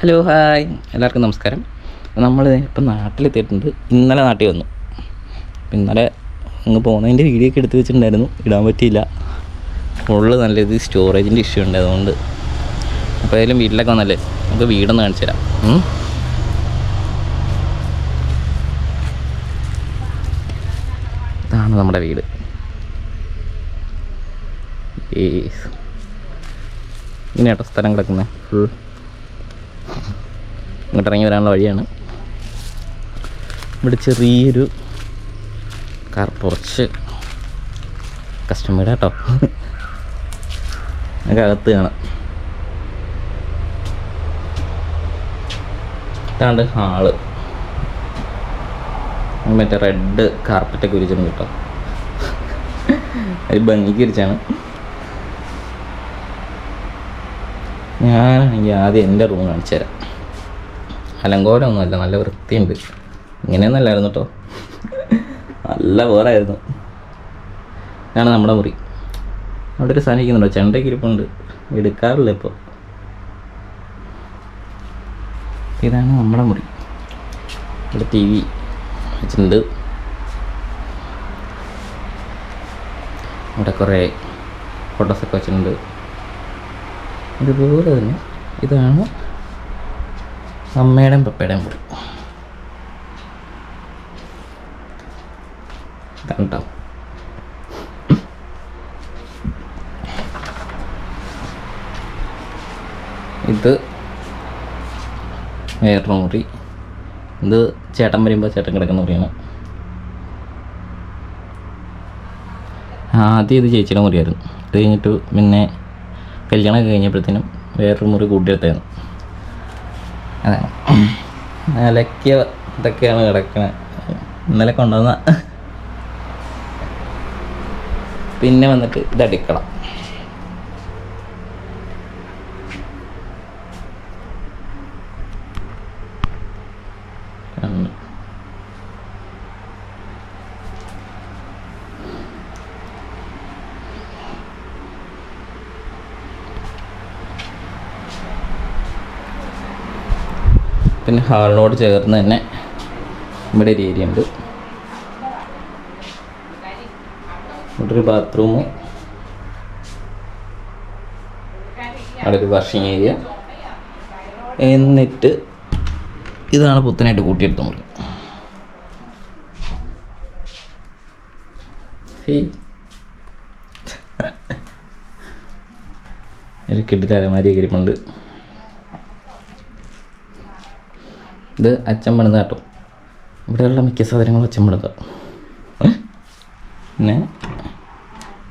Hello hi എല്ലാവർക്കും നമസ്കാരം. നമ്മൾ ഇപ്പം നാട്ടിലെത്തിയിട്ടുണ്ട്. ഇന്നലെ നാട്ടിൽ വന്നു. ഇന്നലെ അങ്ങ് പോകുന്നതിന്റെ വീഡിയോ ഒക്കെ എടുത്ത് വെച്ചിട്ടുണ്ടായിരുന്നു. ഇടാൻ പറ്റിയില്ല. ഫുള്ള് നല്ല ഇത് സ്റ്റോറേജിന്റെ ഇഷ്യൂ ഉണ്ട് അതുകൊണ്ട്. അപ്പോൾ ഏതായാലും വീട്ടിലൊക്കെ വന്നല്ലേ? നമുക്ക് വീടൊന്ന് കാണിച്ചു തരാം. ഇതാണ് നമ്മുടെ വീട്. ഏസ് ഇങ്ങനെയാട്ടോ സ്ഥലം കിടക്കുന്നത്. ഫുൾ ഇങ്ങോട്ട് ഇറങ്ങി വരാനുള്ള വഴിയാണ്. ഇവിടെ ചെറിയൊരു കാർ പുറച്ച് കസ്റ്റമേഡ് കേട്ടോ നമുക്ക് അകത്ത് കാണാം. ഇതാണ്ട് ഹാൾ. മറ്റേ റെഡ് കാർപ്പറ്റൊക്കെ വിരിച്ചിട്ടുണ്ട് കേട്ടോ. അത് ഭംഗിക്ക് വിരിച്ചാണ് ഞാനാണെങ്കിൽ ആദ്യം എന്റെ റൂം കാണിച്ചു തരാം. അലങ്കോലമൊന്നുമല്ല നല്ല വൃത്തിയുണ്ട്. ഇങ്ങനെയൊന്നല്ലായിരുന്നു കേട്ടോ നല്ല വേറായിരുന്നു. ഇതാണ് നമ്മുടെ മുറി. അവിടെ ഒരു സാധനം ഇരിക്കുന്നുണ്ടോ? ചെണ്ടയ്ക്ക് ഇരിപ്പുണ്ട്. എടുക്കാറില്ല ഇപ്പോൾ ഇതാണ് നമ്മുടെ മുറി. ഇവിടെ ടി വി വെച്ചിട്ടുണ്ട്. ഇവിടെ കുറേ ഫോട്ടോസൊക്കെ വെച്ചിട്ടുണ്ട്. ഇതുപോലെ തന്നെ ഇതാണ് അമ്മയുടെയും പപ്പയുടെയും മുറി. കണ്ടോ ഇത് വേറൊരു മുറി. ഇത് ചേട്ടൻ വരുമ്പോൾ ചേട്ടൻ കിടക്കുന്ന മുറിയാണ്. ആദ്യം ഇത് ചേച്ചിയുടെ മുറിയായിരുന്നു. ഇത് കഴിഞ്ഞിട്ട് പിന്നെ കല്യാണം കഴിഞ്ഞപ്പോഴത്തേനും വേറൊരു മുറി കൂട്ടിയെടുത്തായിരുന്നു. അതെ. അലക്കിയ ഇതൊക്കെയാണ് കിടക്കണത് ഇന്നലെ കൊണ്ടുവന്ന പിന്നെ വന്നിട്ട് ഇത് അടുക്കള ഉണ്ട്. പിന്നെ ഹാളിനോട് ചേർന്ന് തന്നെ ഇവിടെ ഒരു ഏരിയ ഉണ്ട്. ഇവിടെ ഒരു ബാത്റൂമും അവിടെ ഒരു വാഷിംഗ് ഏരിയ എന്നിട്ട് ഇതാണ് പുത്തനായിട്ട് കൂട്ടിയെടുത്ത മുറി. ഒരു കിട്ടിട്ട് അലമാരി ഇരിപ്പുണ്ട്. ഇത് അച്ഛൻ പണിത് കേട്ടോ. ഇവിടെയുള്ള മിക്ക സാധനങ്ങളും അച്ഛൻ പണിത. പിന്നെ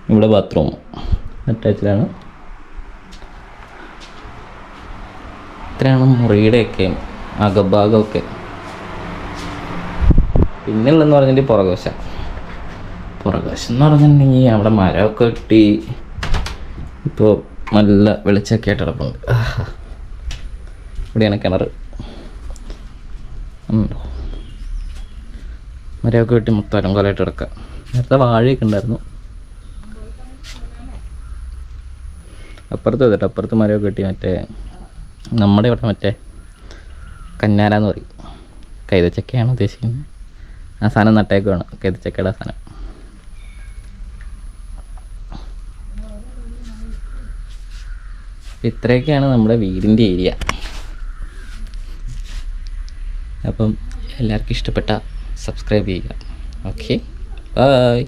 ഇവിടെ ബാത്റൂം അറ്റാച്ചിലാണ്. ഇത്രയാണ് മുറിയുടെയൊക്കെ അകഭാഗമൊക്കെ. പിന്നെയുള്ളതെന്ന് പറഞ്ഞിട്ട് പുറകുവശം. പുറകുവശം എന്ന് പറഞ്ഞിട്ടുണ്ടെങ്കിൽ അവിടെ മരമൊക്കെ കെട്ടി ഇപ്പോൾ നല്ല വെളിച്ചമൊക്കെ ആയിട്ട് കിടപ്പുണ്ട്. ഇവിടെയാണ് കിണർ ഉണ്ടോ മരമൊക്കെ വെട്ടി മൊത്തം അലങ്കോലമായിട്ട് കിടക്കുക. നേരത്തെ വാഴയൊക്കെ ഉണ്ടായിരുന്നു. അപ്പുറത്ത് വെച്ചിട്ട് അപ്പുറത്ത് മരമൊക്കെ വെട്ടി മറ്റേ നമ്മുടെ ഇവിടെ മറ്റേ കന്നാര എന്ന് പറയും. കൈതച്ചക്കയാണ് ഉദ്ദേശിക്കുന്നത്. ആ സാധനം നട്ടേക്കുവാണ്. കൈതച്ചക്കയുടെ സാധനം. ഇത്രയൊക്കെയാണ് നമ്മുടെ വീടിന്റെ ഏരിയ. അപ്പം എല്ലാവർക്കും ഇഷ്ടപ്പെട്ട സബ്സ്ക്രൈബ് ചെയ്യുക. ഓക്കെ? ബൈ.